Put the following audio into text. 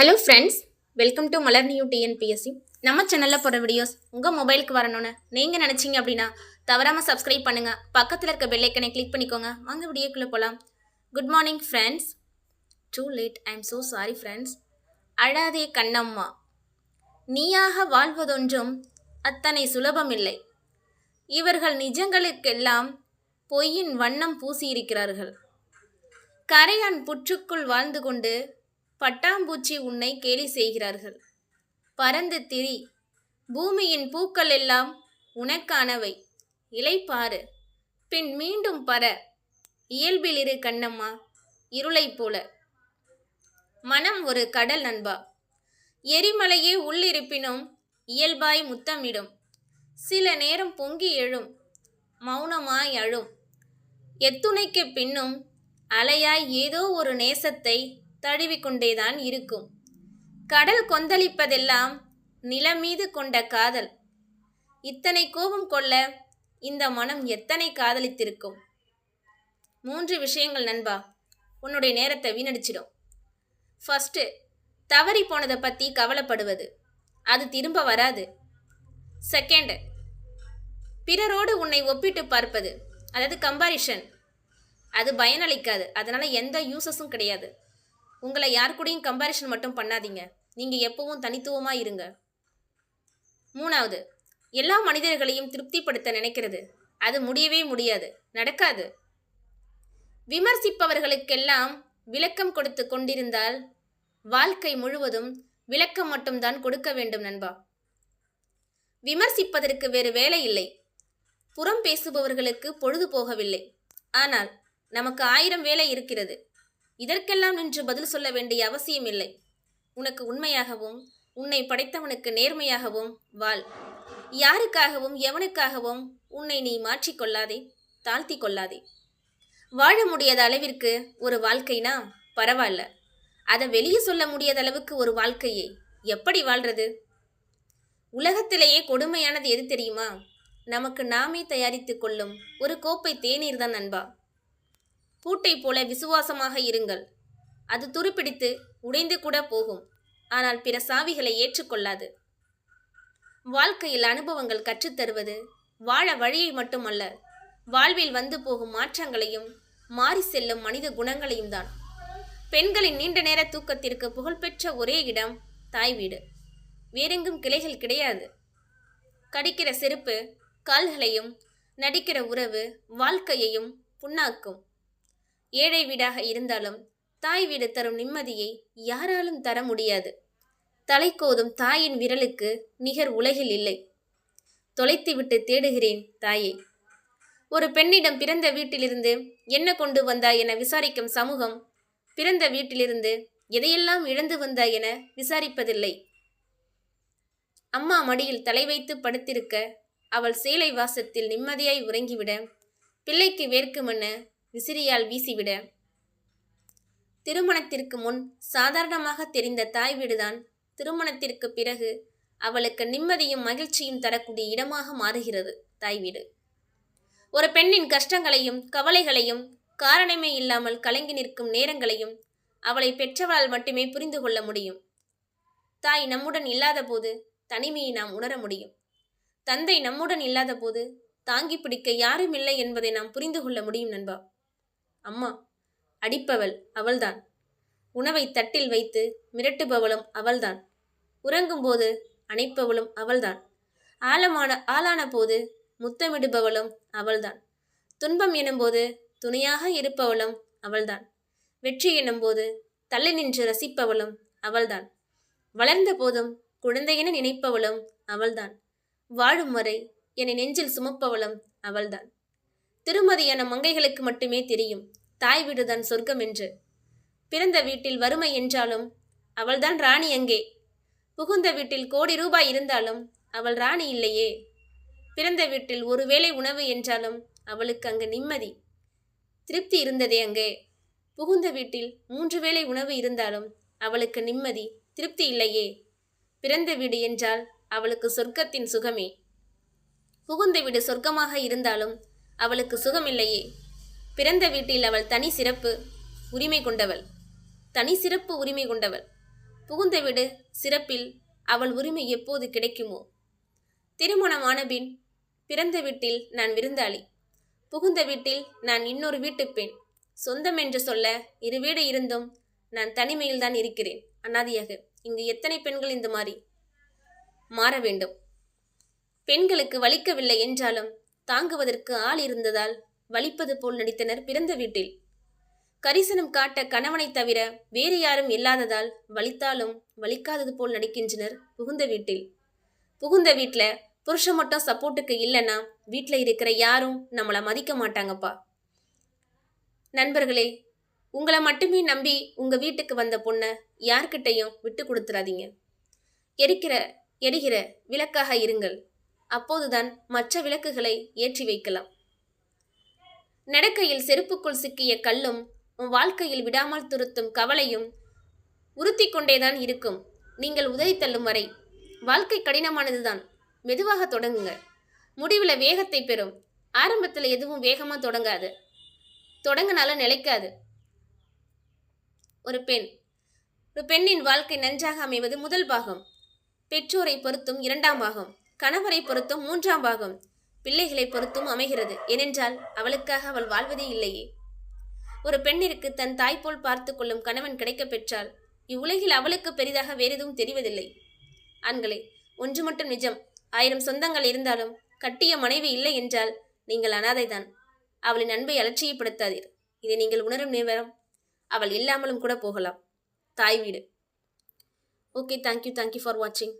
Hello friends welcome to Malar new TNPSC நம்ம சேனலில் போகிற வீடியோஸ் உங்கள் மொபைலுக்கு வரணும்னு நீங்கள் நினச்சிங்க அப்படின்னா தவறாமல் சப்ஸ்கிரைப் பண்ணுங்கள் பக்கத்தில் இருக்க பெல்லைக்கனை கிளிக் பண்ணிக்கோங்க. வாங்க வீடியோக்குள்ளே போகலாம் good morning friends too late I am so sorry friends அழாதே கண்ணம்மா. நீயாக வாழ்வதொன்றும் அத்தனை சுலபமில்லை. இவர்கள் நிஜங்களுக்கெல்லாம் பொய்யின் வண்ணம் பூசியிருக்கிறார்கள். கரையான் புற்றுக்குள் வாழ்ந்து கொண்டு பட்டாம்பூச்சி உன்னை கேலி செய்கிறார்கள். பறந்து திரி. பூமியின் பூக்கள் எல்லாம் உனக்கானவை இலைப்பாறு பின் மீண்டும் பற. இயல்பிலிரு கண்ணம்மா. இருளைப் போல. மனம் ஒரு கடல் நண்பா. எரிமலையே உள்ளிருப்பினும் இயல்பாய் முத்தமிடும். சில நேரம் பொங்கி எழும். மௌனமாய் அழும். எத்துணைக்கு பின்னும் அலையாய் ஏதோ ஒரு நேசத்தை தழுவிக்கொண்டேதான் இருக்கும். கடல் கொந்தளிப்பதெல்லாம் நிலம் மீது கொண்ட காதல். இத்தனை கோபம் கொள்ள இந்த மனம் எத்தனை காதலித்திருக்கும்? மூன்று விஷயங்கள் நண்பா உன்னுடைய நேரத்தை வீணடிச்சிடும். ஃபஸ்ட்டு தவறி போனதை பற்றி கவலைப்படுவது. அது திரும்ப வராது. செகண்டு பிறரோடு உன்னை ஒப்பிட்டு பார்ப்பது. அதாவது கம்பாரிஷன் அது பயனளிக்காது. அதனால் எந்த யூசஸும் கிடையாது. உங்களை யார் கூடயும் கம்பாரிஷன் மட்டும் பண்ணாதீங்க. நீங்கள் எப்பவும் தனித்துவமாக இருங்க. மூணாவது எல்லா மனிதர்களையும் திருப்திப்படுத்த நினைக்கிறது. அது முடியவே முடியாது. நடக்காது. விமர்சிப்பவர்களுக்கெல்லாம் விளக்கம் கொடுத்து கொண்டிருந்தால் வாழ்க்கை முழுவதும் விளக்கம் மட்டும்தான் கொடுக்க வேண்டும் நண்பா. விமர்சிப்பதற்கு வேறு வேலை இல்லை. புறம் பேசுபவர்களுக்கு பொழுது போகவில்லை. ஆனால் நமக்கு ஆயிரம் வேலை இருக்கிறது. இதற்கெல்லாம் நின்று பதில் சொல்ல வேண்டிய அவசியம் இல்லை உனக்கு உண்மையாகவும் உன்னை படைத்தவனுக்கு நேர்மையாகவும் வாழ். யாருக்காகவும் எவனுக்காகவும் உன்னை நீ மாற்றிக்கொள்ளாதே தாழ்த்தி கொள்ளாதே. வாழ முடியாத அளவிற்கு ஒரு வாழ்க்கைனா பரவாயில்ல. அதை வெளியே சொல்ல முடியாத அளவுக்கு ஒரு வாழ்க்கையை எப்படி வாழ்றது? உலகத்திலேயே கொடுமையானது எது தெரியுமா? நமக்கு நாமே தயாரித்து கொள்ளும் ஒரு கோப்பை தேநீர் தான் நண்பா. பூட்டை போல விசுவாசமாக இருங்கள். அது துருப்பிடித்து உடைந்து கூட போகும். ஆனால் பிற சாவிகளை ஏற்றுக்கொள்ளாது. வாழ்க்கையில் அனுபவங்கள் கற்றுத்தருவது வாழ வழியை மட்டுமல்ல வாழ்வில் வந்து போகும் மாற்றங்களையும் மாறி செல்லும் மனித குணங்களையும் தான். பெண்களின் நீண்ட நேர தூக்கத்திற்கு புகழ்பெற்ற ஒரே இடம் தாய் வீடு. வேறெங்கும் கிளைகள் கிடையாது. கடிக்கிற செருப்பு கால்களையும் நடிக்கிற உறவு வாழ்க்கையையும் புண்ணாக்கும். ஏழை வீடாக இருந்தாலும் தாய் வீடு தரும் நிம்மதியை யாராலும் தர முடியாது. தலைக்கோதும் தாயின் விரலுக்கு நிகர் உலகில் இல்லை. தொலைத்துவிட்டு தேடுகிறேன் தாயை. ஒரு பெண்ணிடம் பிறந்த வீட்டிலிருந்து என்ன கொண்டு வந்தாய் என விசாரிக்கும் சமூகம் பிறந்த வீட்டிலிருந்து எதையெல்லாம் இழந்து வந்தாய் என விசாரிப்பதில்லை. அம்மா மடியில் தலை வைத்து படுத்திருக்க அவள் சேலை வாசத்தில் நிம்மதியாய் உறங்கிவிட பிள்ளைக்கு வேர்க்குமென விசிறியால் வீசிவிட. திருமணத்திற்கு முன் சாதாரணமாக தெரிந்த தாய் வீடுதான். திருமணத்திற்கு பிறகு அவளுக்கு நிம்மதியும் மகிழ்ச்சியும் தரக்கூடிய இடமாக மாறுகிறது தாய் வீடு. ஒரு பெண்ணின் கஷ்டங்களையும் கவலைகளையும் காரணமே இல்லாமல் கலங்கி நிற்கும் நேரங்களையும் அவளை பெற்றவளால் மட்டுமே புரிந்து கொள்ள முடியும். தாய் நம்முடன் இல்லாதபோது தனிமையை நாம் உணர முடியும். தந்தை நம்முடன் இல்லாதபோது தாங்கி பிடிக்க யாரும் இல்லை என்பதை நாம் புரிந்து கொள்ள முடியும் நண்பா. அம்மா அடிப்பவள் அவள்தான். உணவை தட்டில் வைத்து மிரட்டுபவளும் அவள்தான். உறங்கும்போது அணைப்பவளும் அவள்தான். ஆழமான ஆளான போது முத்தமிடுபவளும் அவள்தான். துன்பம் எனும்போது துணையாக இருப்பவளும் அவள்தான். வெற்றி எனும்போது தள்ளி நின்று ரசிப்பவளும் அவள்தான். வளர்ந்த போதும் குழந்தையென நினைப்பவளும் அவள்தான். வாழும் வரை என்னை நெஞ்சில் சுமப்பவளும் அவள்தான். திருமதி என மங்கைகளுக்கு மட்டுமே தெரியும். தாய் வீடுதான் சொர்க்கம் என்று. பிறந்த வீட்டில் வறுமை என்றாலும் அவள்தான் ராணி அங்கே. புகுந்த வீட்டில் கோடி ரூபாய் இருந்தாலும் அவள் ராணி இல்லையே. பிறந்த வீட்டில் ஒருவேளை உணவு என்றாலும் அவளுக்கு அங்கு நிம்மதி. திருப்தி இருந்ததே அங்கே. புகுந்த வீட்டில் மூன்று வேளை உணவு இருந்தாலும் அவளுக்கு நிம்மதி திருப்தி இல்லையே. பிறந்த வீடு என்றால் அவளுக்கு சொர்க்கத்தின் சுகமே. புகுந்த வீடு சொர்க்கமாக இருந்தாலும் அவளுக்கு சுகமில்லையே. பிறந்த வீட்டில் அவள் தனி சிறப்பு உரிமை கொண்டவள். தனி சிறப்பு உரிமை கொண்டவள். புகுந்த வீடு சிறப்பில் அவள் உரிமை எப்போது கிடைக்குமோ. திருமணமான பின் பிறந்த வீட்டில் நான் விருந்தாளி. புகுந்த வீட்டில் நான் இன்னொரு வீட்டுப் பெண். சொந்தம் என்று சொல்ல இரு வீடு இருந்தும் நான் தனிமையில் தான் இருக்கிறேன். அனாதியாக இங்கு எத்தனை பெண்கள் இந்த மாதிரி மாற வேண்டும்? பெண்களுக்கு வலிக்கவில்லை என்றாலும் தாங்குவதற்கு ஆள் இருந்ததால் வலிப்பது போல் நடித்தனர் பிறந்த வீட்டில். கரிசனம் காட்ட கணவனை தவிர வேறு யாரும் இல்லாததால் வலித்தாலும் வலிக்காதது போல் நடிக்கின்றனர் புகுந்த வீட்டில். புகுந்த வீட்டில் புருஷன் மட்டும் சப்போர்ட்டுக்கு இல்லைன்னா வீட்டில் இருக்கிற யாரும் நம்மளை மதிக்க மாட்டாங்கப்பா. நண்பர்களே உங்களை மட்டுமே நம்பி உங்கள் வீட்டுக்கு வந்த பொண்ணை யார்கிட்டையும் விட்டு கொடுத்துறாதீங்க. எரிக்கிற எரிகிற விளக்காக இருங்கள். அப்போதுதான் மற்ற விளக்குகளை ஏற்றி வைக்கலாம். நடக்கையில் செருப்புக்குள் சிக்கிய கல்லும் உன் வாழ்க்கையில் விடாமல் துருத்தும் கவலையும் உறுத்தி கொண்டேதான் இருக்கும். நீங்கள் உதறி தள்ளும் வரை வாழ்க்கை கடினமானதுதான். மெதுவாக தொடங்குங்க முடிவில் வேகத்தை பெறும். ஆரம்பத்தில் எதுவும் வேகமாக தொடங்காது. தொடங்கினால நிலைக்காது. ஒரு பெண். ஒரு பெண்ணின் வாழ்க்கை நன்றாக அமைவது முதல் பாகம். பெற்றோரை பொருத்தும் இரண்டாம் பாகம். கணவரை பொறுத்தும் மூன்றாம் பாகம். பிள்ளைகளை பொறுத்தும் அமைகிறது. ஏனென்றால் அவளுக்காக அவள் வாழ்வதே இல்லையே. ஒரு பெண்ணிற்கு தன் தாய் போல் பார்த்து கொள்ளும் கணவன் கிடைக்கப் பெற்றால் இவ்வுலகில் அவளுக்கு பெரிதாக வேறெதுவும் தெரிவதில்லை. ஆண்களே ஒன்று மட்டும் நிஜம். ஆயிரம் சொந்தங்கள் இருந்தாலும் கட்டிய மனைவி இல்லை என்றால் நீங்கள் அனாதைதான். அவளின் அன்பை அலட்சியப்படுத்தாதீர். இதை நீங்கள் உணரும் நேரம் அவள் இல்லாமலும் கூட போகலாம். தாய் வீடு. ஓகே தேங்க்யூ தேங்க்யூ ஃபார் வாட்சிங்